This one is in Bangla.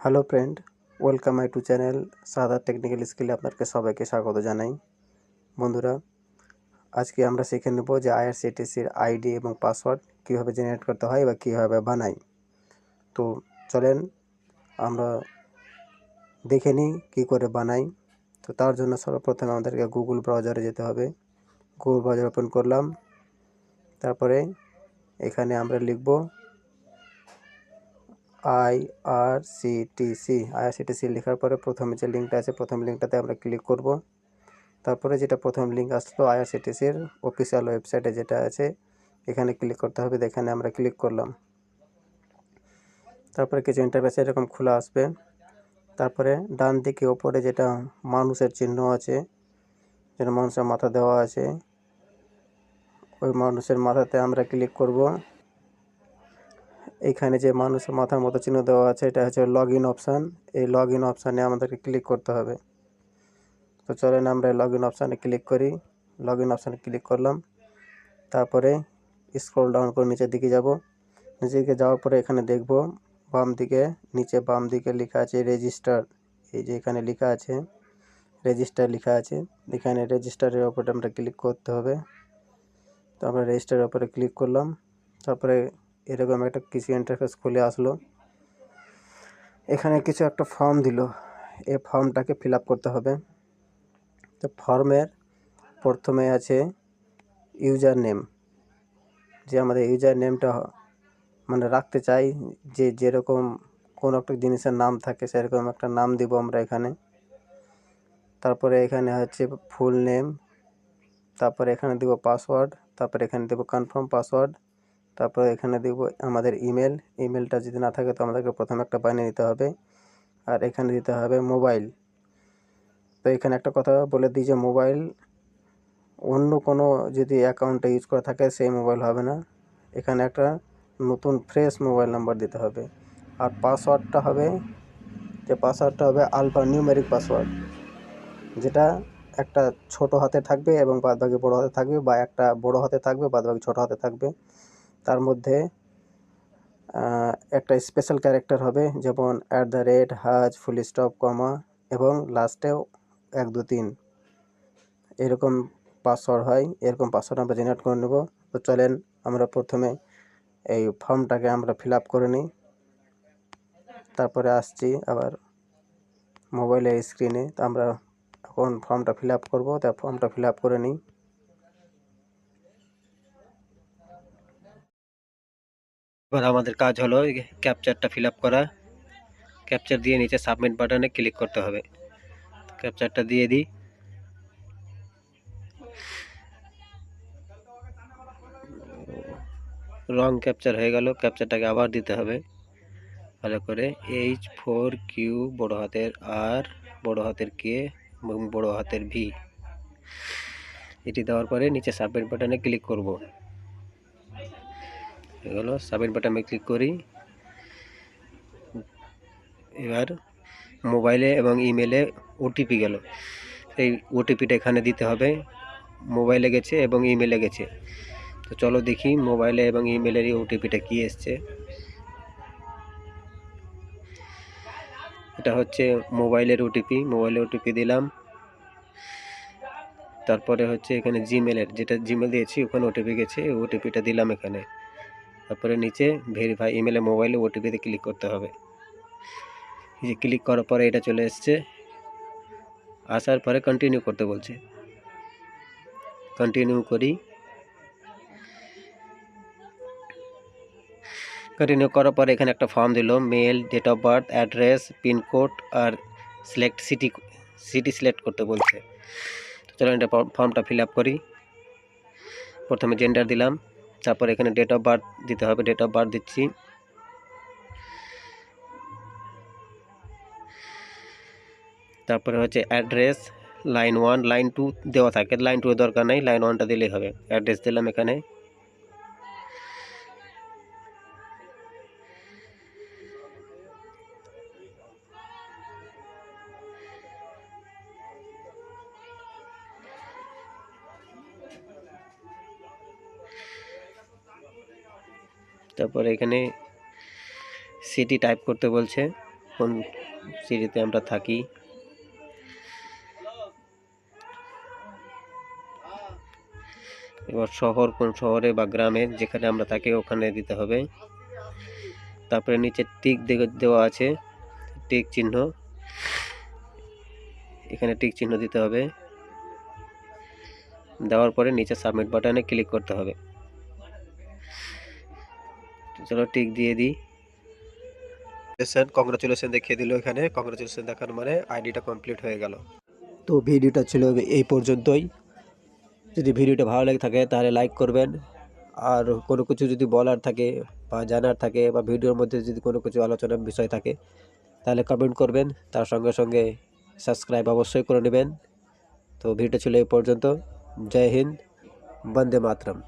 Hello friend, welcome my to channel সাদা টেকনিক্যাল স্কিলে আপনাকে সবাইকে স্বাগত জানাই। বন্ধুরা, আজকে আমরা শিখে নেব যে আইআরসিটিসির আইডি এবং পাসওয়ার্ড কীভাবে জেনারেট করতে হয় বা কীভাবে বানাই। তো চলেন আমরা দেখে নিই কী করে বানাই। তো তার জন্য সর্বপ্রথমে আমাদেরকে গুগল ব্রাউজারে যেতে হবে। গুগল ব্রাউজার ওপেন করলাম। তারপরে এখানে আমরা লিখব I R C T C IRCTC লেখার পরে প্রথমে যে লিঙ্কটা আছে, প্রথম লিঙ্কটাতে আমরা ক্লিক করব। তারপরে যেটা প্রথম লিঙ্ক আসলো আইআরসিটিসির অফিসিয়াল ওয়েবসাইটে যেটা আছে, এখানে ক্লিক করতে হবে, এখানে আমরা ক্লিক করলাম। তারপরে কিছু ইন্টারফেস এরকম খোলা আসবে। তারপরে ডান দিকে ওপরে যেটা মানুষের চিহ্ন আছে, যেটা মানুষের মাথা দেওয়া আছে, ওই মানুষের মাথাতে আমরা ক্লিক করব। এইখানে যে মানুষের মাথার মতো চিহ্ন দেওয়া আছে, এটা হচ্ছে লগ ইন অপশান এই লগ ইন অপশানে আমাদেরকে ক্লিক করতে হবে। তো চলেন আমরা লগ ইন অপশানে ক্লিক করি। লগ ইন অপশানে ক্লিক করলাম। তারপরে স্ক্রল ডাউন করে নিচের দিকে যাব। নিচের দিকে যাওয়ার পরে এখানে দেখব, বাম দিকে, নিচে বাম দিকে লেখা আছে রেজিস্টার এই যে এখানে লেখা আছে রেজিস্টার লেখা আছে। এখানে রেজিস্টারের ওপরে আমরা ক্লিক করতে হবে। তো আমরা রেজিস্টারের ওপরে ক্লিক করলাম। তারপরে এরকম একটা কিছু ইন্টারফেস খুলে আসলো। এখানে কিছু একটা ফর্ম দিল। এই ফর্মটাকে ফিল করতে হবে। তো ফর্মের প্রথমে আছে ইউজার নেম যে আমাদের ইউজার নেমটা মানে রাখতে চাই যে যেরকম কোনো একটা জিনিসের নাম থাকে সেরকম একটা নাম দিব আমরা এখানে। তারপরে এখানে হচ্ছে ফুল নেম তারপরে এখানে দেব পাসওয়ার্ড তারপরে এখানে দেব কনফার্ম পাসওয়ার্ড তারপরে এখানে দেব আমাদের ইমেল ইমেলটা যদি না থাকে তো আমাদেরকে প্রথমে একটা বানিয়ে নিতে হবে। আর এখানে দিতে হবে মোবাইল তো এখানে একটা কথা বলে দিই যে মোবাইল অন্য কোনো যদি অ্যাকাউন্টে ইউজ করা থাকে সেই মোবাইল হবে না। এখানে একটা নতুন ফ্রেশ মোবাইল নাম্বার দিতে হবে। আর পাসওয়ার্ডটা হবে, যে পাসওয়ার্ডটা হবে আলফা নিউমেরিক পাসওয়ার্ড যেটা একটা ছোট হাতে থাকবে এবং বাদবাকি বড় হাতে থাকবে বা একটা বড় হাতে থাকবে, বাদবাকি ছোট হাতে থাকবে। তার মধ্যে একটা স্পেশাল ক্যারেক্টার হবে যেমন অ্যাট দ্য রেট হাজ ফুল স্টপ কমা এবং লাস্টেও এক, দু, তিন। এরকম পাসওয়ার্ড হয়, এরকম পাসওয়ার্ড আমরা জেনারেট করে নেব। তো চলেন আমরা প্রথমে এই ফর্মটাকে আমরা ফিল আপ করে নিই। তারপরে আসছি আবার মোবাইলের স্ক্রিনে তো আমরা এখন ফর্মটা ফিল আপ করব। তা ফর্মটা ফিল আপ করে নিই। এবার আমাদের কাজ হলো ক্যাপচারটা ফিল করা। ক্যাপচার দিয়ে নিচে সাবমিট বাটনে ক্লিক করতে হবে। ক্যাপচারটা দিয়ে দিই। রং ক্যাপচার হয়ে গেল। ক্যাপচারটাকে আবার দিতে হবে। ভালো করে এইচ ফোর কিউ বড় হাতের আর বড় হাতের কে এবং বড় হাতের ভি এটি দেওয়ার পরে নিচে সাবমিট বাটনে ক্লিক করব। হলো সাবমিট বাটনে ক্লিক করি। এবার মোবাইলে এবং ইমেলে ওটিপি গেল। এই ওটিপিটা এখানে দিতে হবে। মোবাইলে গেছে এবং ইমেলে গেছে। তো চলো দেখি মোবাইলে এবং ইমেলের এই ওটিপিটা কী এসছে। এটা হচ্ছে মোবাইলের ওটিপি মোবাইলের ওটিপি দিলাম। তারপরে হচ্ছে এখানে জিমেলের যেটা জিমেল দিয়েছি, ওখানে ওটিপি গেছে। ওটিপিটা দিলাম এখানে। তারপরে নিচে ভেরিফাই ইমেলে মোবাইলে ওটিপিতে ক্লিক করতে হবে। এই যে ক্লিক করার পরে এটা চলে এসছে। আসার পরে কন্টিনিউ করতে বলছে। কন্টিনিউ করি। কন্টিনিউ করার পরে এখানে একটা ফর্ম দিল। Male date of birth address pincode R select city city select করতে বলছে। তো চলো এটা ফর্মটা ফিল আপ করি। প্রথমে জেন্ডার দিলাম। তারপর এখানে ডেট অফ বার্থ দিতে হবে ডেট অফ বার্থ দিচ্ছি। তারপরে হচ্ছে address line one line two দেওয়া থাকে। লাইন টু দরকার নেই লাইন ওয়ানটা দিলেই হবে। অ্যাড্রেস দিলাম এখানে। তারপরে এখানে সিটি টাইপ করতে বলছে, কোন সিটিতে আমরা থাকি। এবার শহর, কোন শহরে বা গ্রামে যেখানে আমরা থাকি ওখানে দিতে হবে। তারপরে নিচে টিক দেওয়া আছে টিক চিহ্ন। এখানে টিক চিহ্ন দিতে হবে। দেওয়ার পরে নিচে সাবমিট বাটনে ক্লিক করতে হবে। চলো টিক দিয়ে দিই। কংগ্রাচুলেশন দেখিয়ে দিল এখানে। কংগ্রাচুলেশন দেখার মানে আইডিটা কমপ্লিট হয়ে গেল। তো ভিডিওটা ছিল এই পর্যন্তই। যদি ভিডিওটা ভালো লেগে থাকে তাহলে লাইক করবেন। আর কোনো কিছু যদি বলার থাকে বা জানার থাকে বা ভিডিওর মধ্যে যদি কোনো কিছু আলোচনার বিষয় থাকে তাহলে কমেন্ট করবেন। তার সঙ্গে সঙ্গে সাবস্ক্রাইব অবশ্যই করে নেবেন। তো ভিডিওটা ছিল এই পর্যন্ত। জয় হিন্দ বন্দে মাতরম।